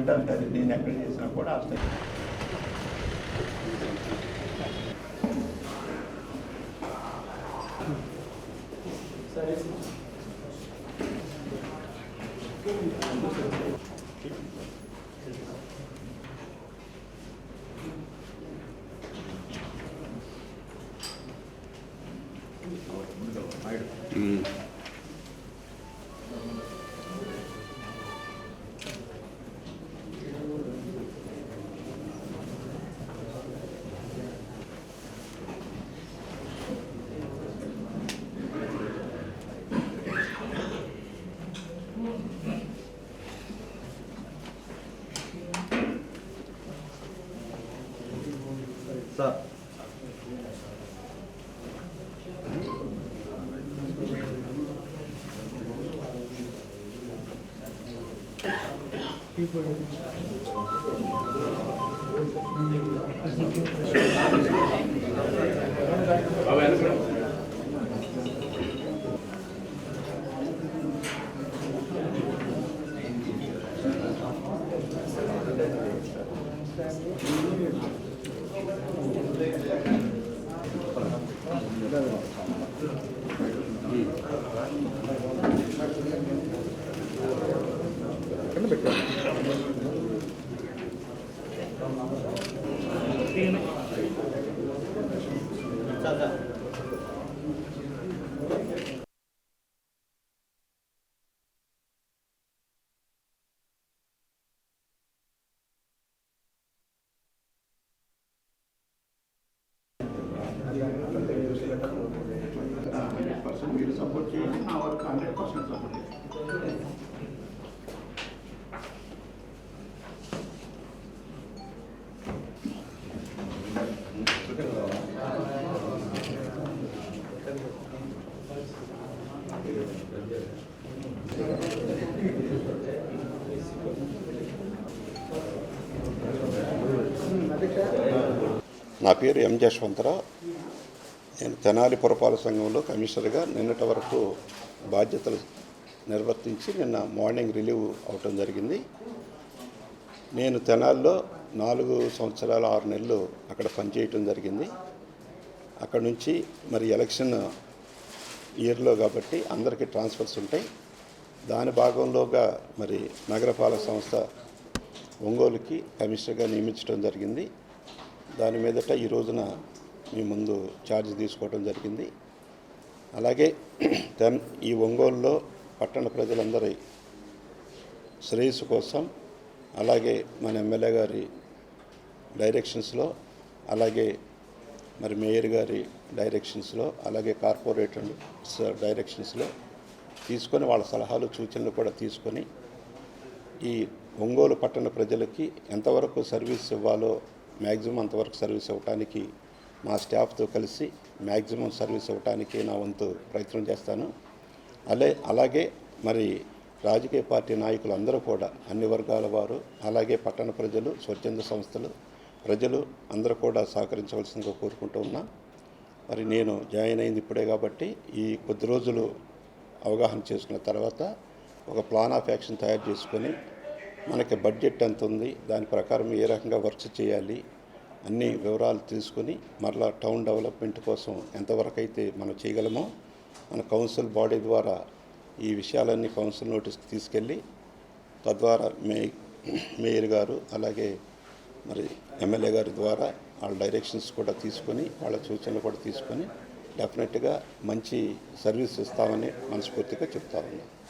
అంటారు నేను ఎక్కడ చేసినా కూడా వస్తాయి sir した。person will support you, our 100% support you. నా పేరు ఎం జశ్వంతరావు. నేను తెనాలి పురపాలక సంఘంలో కమిషనర్గా నిన్నటి వరకు బాధ్యతలు నిర్వర్తించి నిన్న మార్నింగ్ రిలీవ్ అవటం జరిగింది. నేను తెనాలిలో నాలుగు సంవత్సరాల ఆరు నెలలు అక్కడ పనిచేయటం జరిగింది. అక్కడ నుంచి మరి ఎలక్షన్ ఇయర్లో కాబట్టి అందరికీ ట్రాన్స్ఫర్స్ ఉంటాయి. దాని భాగంలోగా మరి నగరపాలక సంస్థ ఒంగోలుకి కమిషనర్గా నియమించడం జరిగింది. దాని మీదట ఈ రోజున మీ ముందు ఛార్జ్ తీసుకోవడం జరిగింది. అలాగే దెన్ ఈ ఒంగోలులో పట్టణ ప్రజలందరి శ్రేయస్సు కోసం అలాగే మన ఎమ్మెల్యే గారి డైరెక్షన్స్లో అలాగే మరి మేయర్ గారి డైరెక్షన్స్లో అలాగే కార్పొరేటర్స్ డైరెక్షన్స్లో తీసుకొని వాళ్ళ సలహాలు సూచనలు కూడా తీసుకొని ఈ ఒంగోలు పట్టణ ప్రజలకి ఎంతవరకు సర్వీస్ ఇవ్వాలో మ్యాక్సిమం అంతవరకు సర్వీస్ ఇవ్వటానికి మా స్టాఫ్తో కలిసి మ్యాక్సిమం సర్వీస్ ఇవ్వటానికి నా వంతు ప్రయత్నం చేస్తాను. అలే అలాగే మరి రాజకీయ పార్టీ నాయకులు అందరూ కూడా అన్ని వర్గాల వారు అలాగే పట్టణ ప్రజలు స్వచ్ఛంద సంస్థలు ప్రజలు అందరూ కూడా సహకరించవలసిందిగా కోరుకుంటూ ఉన్నా. మరి నేను జాయిన్ అయింది ఇప్పుడే కాబట్టి ఈ కొద్ది రోజులు అవగాహన చేసుకున్న తర్వాత ఒక ప్లాన్ ఆఫ్ యాక్షన్ తయారు చేసుకొని మనకి బడ్జెట్ ఎంత ఉంది దాని ప్రకారం ఏ రకంగా వర్క్స్ చేయాలి అన్ని వివరాలు తీసుకొని మరలా టౌన్ డెవలప్మెంట్ కోసం ఎంతవరకు అయితే మనం చేయగలమో మన కౌన్సిల్ బాడీ ద్వారా ఈ విషయాలన్నీ కౌన్సిల్ నోటీస్కి తీసుకెళ్ళి తద్వారా మే మేయర్ గారు అలాగే మరి ఎమ్మెల్యే గారి ద్వారా వాళ్ళ డైరెక్షన్స్ కూడా తీసుకొని వాళ్ళ సూచనలు కూడా తీసుకొని డెఫినెట్గా మంచి సర్వీస్ ఇస్తామని మనస్ఫూర్తిగా చెప్తా ఉన్నాను.